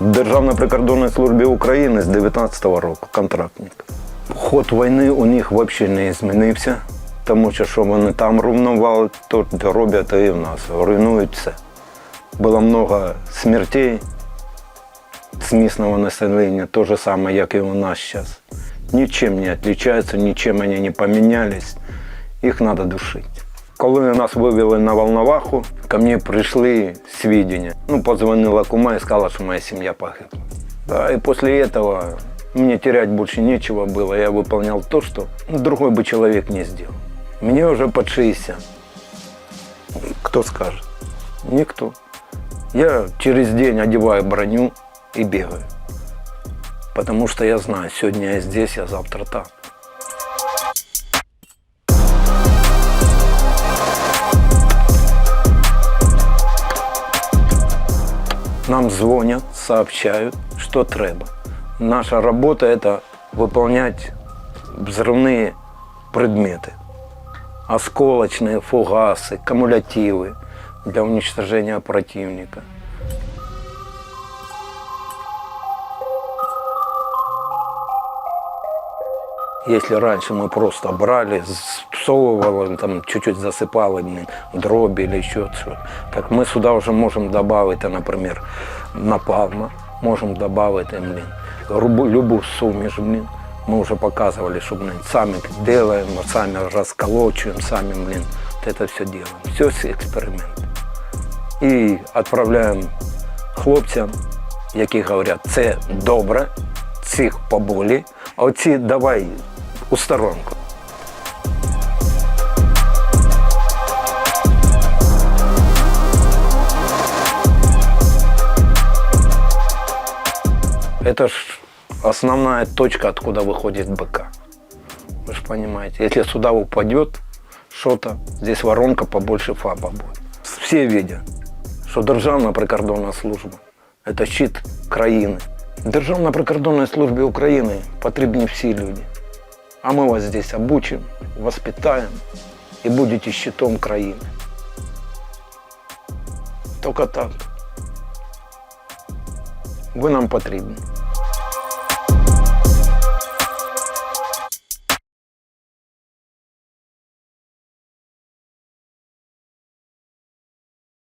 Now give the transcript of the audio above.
Державній прикордонній службі України з 19-го року контрактник. Ход війни у них взагалі не змінився, тому що що вони там руйнували, то роблять і в нас. Руйнують все. Було багато смертей з місцевого населення, те ж саме, як і у нас зараз. Нічим не відрізняються, нічим вони не помінялись. Їх треба душити. Коли нас вивели на Волноваху, ко мені прийшли свідчення. Ну, позвонила кума і сказала, що моя сім'я погибла. Да, и после этого мне терять больше нечего было. Я выполнял то, что ну, другой бы человек не сделал. Мне уже под 60. Кто скажет? Никто. Я через день одеваю броню и бегаю. Потому что я знаю, сегодня я здесь, а завтра там. Нам звонят, сообщают, что треба. Наша работа – это выполнять взрывные предметы. Осколочные, фугасы, кумулятивы для уничтожения противника. Если раньше мы просто брали, всовывали, там чуть-чуть засыпали, блин, дроби или еще что так мы сюда уже можем добавить, а, например, напалма, можем добавить, э, блин, рубу- любую сумеш, блин. Мы уже показывали, что, блин, сами делаем, сами расколочиваем, сами, блин, вот это все делаем. Все эксперимент. І відправляємо хлопцям, які говорять, це добре, цих поболі, а оці давай у сторонку. Это ж основная точка, откуда выходит БК. Вы же понимаете, если сюда упадет что-то, здесь воронка побольше ФАПа будет. Все видят, що Державна прикордонна служба це щит країни. Державна прикордонній службі України потрібні всі люди. А ми вас здесь обучимо, воспитаємо і будете щитом країни. Тільки так. Ви нам потрібні.